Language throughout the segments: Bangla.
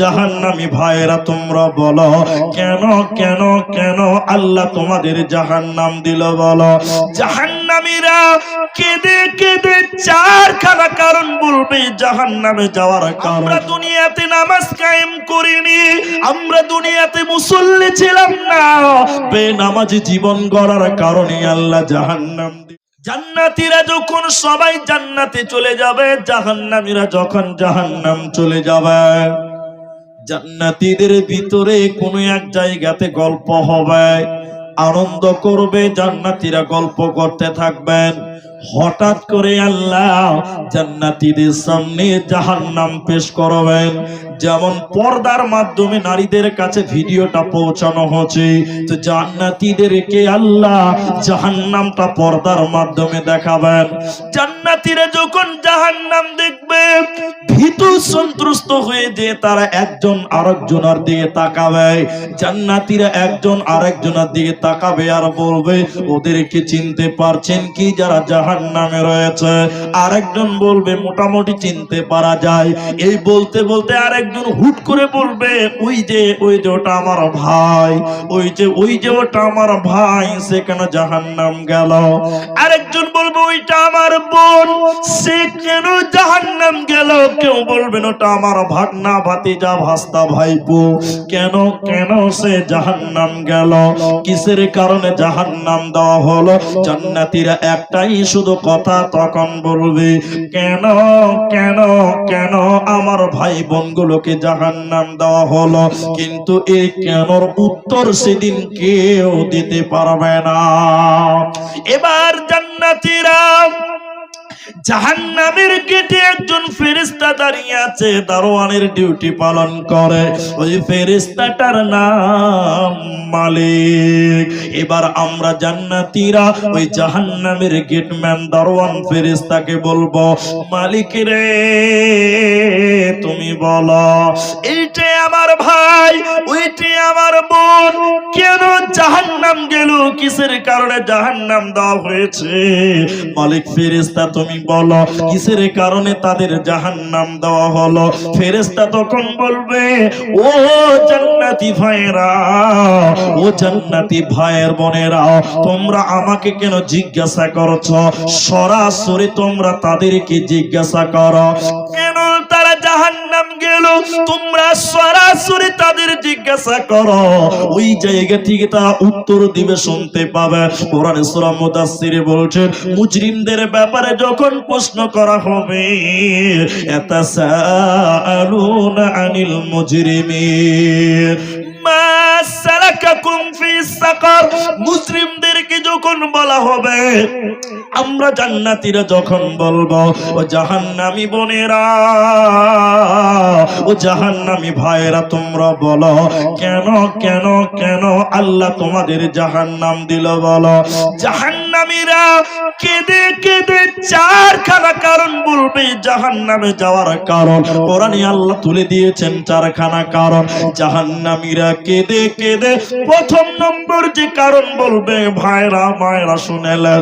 জাহান্নামী ভাইরা তোমরা বলো, কেন কেন কেন আল্লাহ তোমাদের জাহান্নাম দিল বলো? জাহান্নামীরা কেঁদে কেঁদে চারখানা কারণ বলবে, জাহান্নামে যাওয়ার কারণ। আমরা দুনিয়াতে নামাজ কায়েম করিনি, আমরা দুনিয়াতে মুসল্লি ছিলাম না। বেনামাজি জীবন গড়ার কারণে আল্লাহ জাহান্নাম। জান্নাতীরা যখন সবাই জান্নাতে চলে যাবে, জাহান্নামীরা যখন জাহান্নাম চলে যাবে। জান্নাতীদের ভিতরে কোনো এক জায়গাতে গল্প হবে। আনন্দ করবে, জান্নাতীরা গল্প করতে থাকবেন। হঠাৎ করে আল্লাহ জান্নাতীদের সামনে জাহান্নাম পেশ করবেন। যেমন পর্দার মাধ্যমে নারীদের কাছে ভিডিওটা পৌঁছানো হচ্ছে, তো জান্নাতীদেরকে আল্লাহ জাহান্নামটা পর্দার মাধ্যমে দেখাবেন। জান্নাতীরা যখন জাহান্নাম দেখবে ভীতু সন্ত্রস্ত হয়ে যে তারা একজন আরেকজনের দিকে তাকাবে, জান্নাতীরা একজন আরেকজনের দিকে তাকাবে আর বলবে, ওদেরকে চিনতে পারছেন কি যারা জাহান্নামে রয়েছে? আরেকজন বলবে, মোটামুটি চিনতে পারা যায়। এই বলতে বলতে আরেকজন হুট করে বলবে, ওই যে ওই যে ওটা আমার ভাই, ওই যে ওই যে ওটা আমার ভাই সেখানে জাহান্নাম গেল? আরেকজন বলবে, ওইটা আমার বোন, সে কেন জাহান্নাম গেল কেউ বলবেন ওটা আমার ভাগনা ভাতিজা, ভাস্তা ভাইপো। কেন কেন সে জাহান্নাম গেল? কিসের কারণে জাহান্নাম দেওয়া হলো? জান্নাতীরা একটাই শুধু কথা তখন বলবে, কেন কেন কেন আমার ভাই বোনগুলোকে জাহান্নাম দেওয়া হলো? কিন্তু এই কেনর উত্তর সেদিন কেউ দিতে পারবে না। এবার জান্নাতীরা জাহান্নামের গেটে একজন ফেরেস্তা দাঁড়িয়ে আছে, দারোয়ানের ডিউটি পালন করে। ওই ফেরেস্তাটার নাম মালিক। এবার আমরা জান্নাতীরা ওই জাহান্নামের গেটম্যান, দারোয়ান ফেরেস্তাকে বলব, মালিক রে, তুমি বলো এইটাই আমার ভাই ওইটাই আমার বোন, কেন জাহান্নাম গেল? কিসের কারণে জাহান্নাম দেওয়া হয়েছে? মালিক ফেরেস্তা তুমি বলো, কিসের কারণে তাদের জাহান নাম দেওয়া হলো? ফেরেস্তা তখন বলবে, ও জান্নাতি ভাইরা ও জান্নাতি ভাইয়ের বোনেরা, তোমরা আমাকে কেন জিজ্ঞাসা করছ? সরাসরি তোমরা তাদেরকে জিজ্ঞাসা করো। জাহান্নাম গেল। তোমরা সরাসরি তাদের জিজ্ঞাসা করো। ওই জায়গা থেকে তা উত্তর দিবে, শুনতে পাবে। কোরআনে সূরা মুদাসসিরে বলছেন মুজরিমদের ব্যাপারে যখন প্রশ্ন করা হবে, এতাসাআলুনা আনিল মুজরিমিন। মা সালাকাকুম ফি সাকার। মুসলিমদেরকে যখন বলা হবে, আমরা জান্নাতীরা যখন বলব, ও জাহান্নামী বোনেরা, ও জাহান্নামী ভাইরা তোমরা বলো, কেন কেন কেন আল্লাহ তোমাদের জাহান্নাম দিল বলো? জাহান্নামীরা কেঁদে কেঁদে চারখানা কারণ বলবে, জাহান্নামে যাওয়ার কারণ। কোরআনে আল্লাহ তুলে দিয়েছেন চারখানা কারণ। জাহান্নামীরা কেঁদে কেঁদে প্রথম নম্বর যে কারণ বলবে, ভাইরা মায়েরা শুনেলেন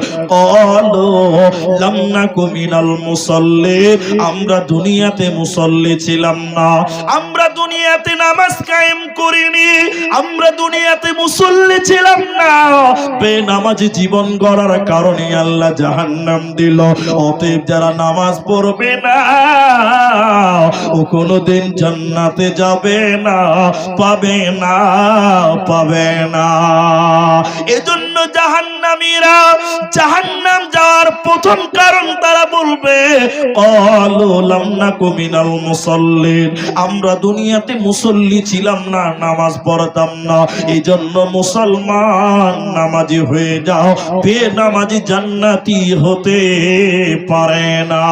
আমরা দুনিয়াতে মুসল্লি ছিলাম না। আমরা দুনিয়াতে নামাজ কায়েম করিনি, আমরা দুনিয়াতে মুসল্লি ছিলাম না। বেনামাজি জীবন গড়ার কারণে আল্লাহ জাহান্নাম দিল। অতএব যারা নামাজ পড়বে না, ও কোনোদিন জান্নাতে যাবে না, পাবে না পাবে না। এজন্য জাহান্নামীরা, জাহান্নাম যাওয়ার প্রথম কারণ তারা বলবে ক্বালু লাম নাকু মিনাল আমরা দুনিয়াতে মুসল্লি ছিলাম না, নামাজ পড়তাম না। এই জন্য মুসলমান নামাজি হয়ে যাও বে নামাজি জান্নাতি হতে পারে না।